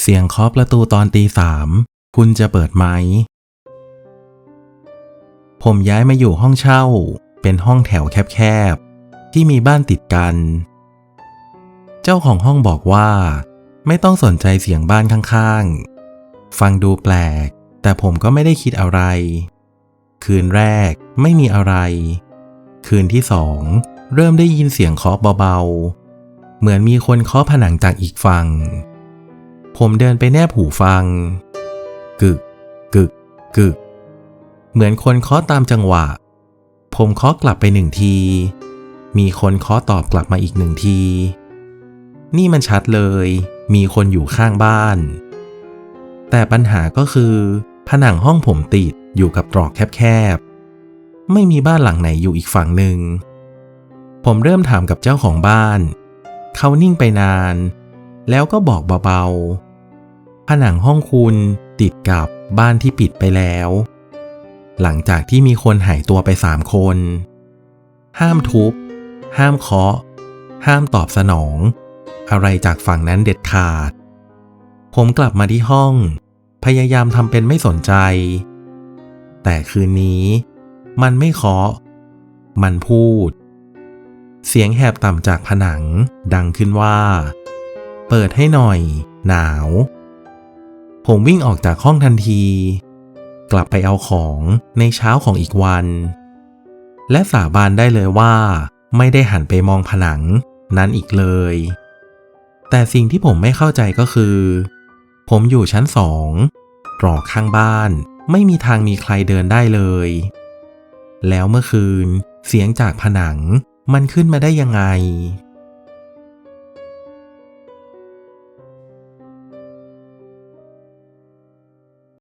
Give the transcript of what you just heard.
เสียงเคาะประตูตอนตีสาม คุณจะเปิดไหม ผมย้ายมาอยู่ห้องเช่า เป็นห้องแถวแคบๆ ที่มีบ้านติดกัน เจ้าของห้องบอกว่า ไม่ต้องสนใจเสียงบ้านข้างๆ ฟังดูแปลก แต่ผมก็ไม่ได้คิดอะไร คืนแรกไม่มีอะไร คืนที่สองเริ่มได้ยินเสียงเคาะเบาๆ เหมือนมีคนเคาะผนังจากอีกฝั่ง ผมเดินไปแนบหูฟัง กึก กึก กึก เหมือนคนเคาะตามจังหวะ ผมเคาะกลับไปหนึ่งที มีคนเคาะตอบกลับมาอีกหนึ่งที นี่มันชัดเลย มีคนอยู่ข้างบ้าน แต่ปัญหาก็คือ ผนังห้องผมติดอยู่กับตรอกแคบๆ ไม่มีบ้านหลังไหนอยู่อีกฝั่งหนึ่ง ผมเริ่มถามกับเจ้าของบ้าน เขานิ่งไปนาน แล้วก็บอกเบาๆ ผนังห้องคุณติดกับบ้านที่ปิดไปแล้ว หลังจากที่มีคนหายตัวไปสามคน ห้ามทุบ ห้ามเคาะ ห้ามตอบสนอง อะไรจากฝั่งนั้นเด็ดขาด ผมกลับมาที่ห้อง พยายามทำเป็นไม่สนใจ แต่คืนนี้ มันไม่เคาะ มันพูด เสียงแหบต่ำจากผนังดังขึ้นว่า เปิดให้หน่อย หนาว ผมวิ่งออกจากห้องทันที กลับไปเอาของในเช้าของอีกวัน และสาบานได้เลยว่า ไม่ได้หันไปมองผนังนั้นอีกเลย แต่สิ่งที่ผมไม่เข้าใจก็คือ ผมอยู่ชั้นสองตรอกข้างบ้านไม่มีทางมีใครเดินได้เลย แล้วเมื่อคืนเสียงจากผนังมันขึ้นมาได้ยังไง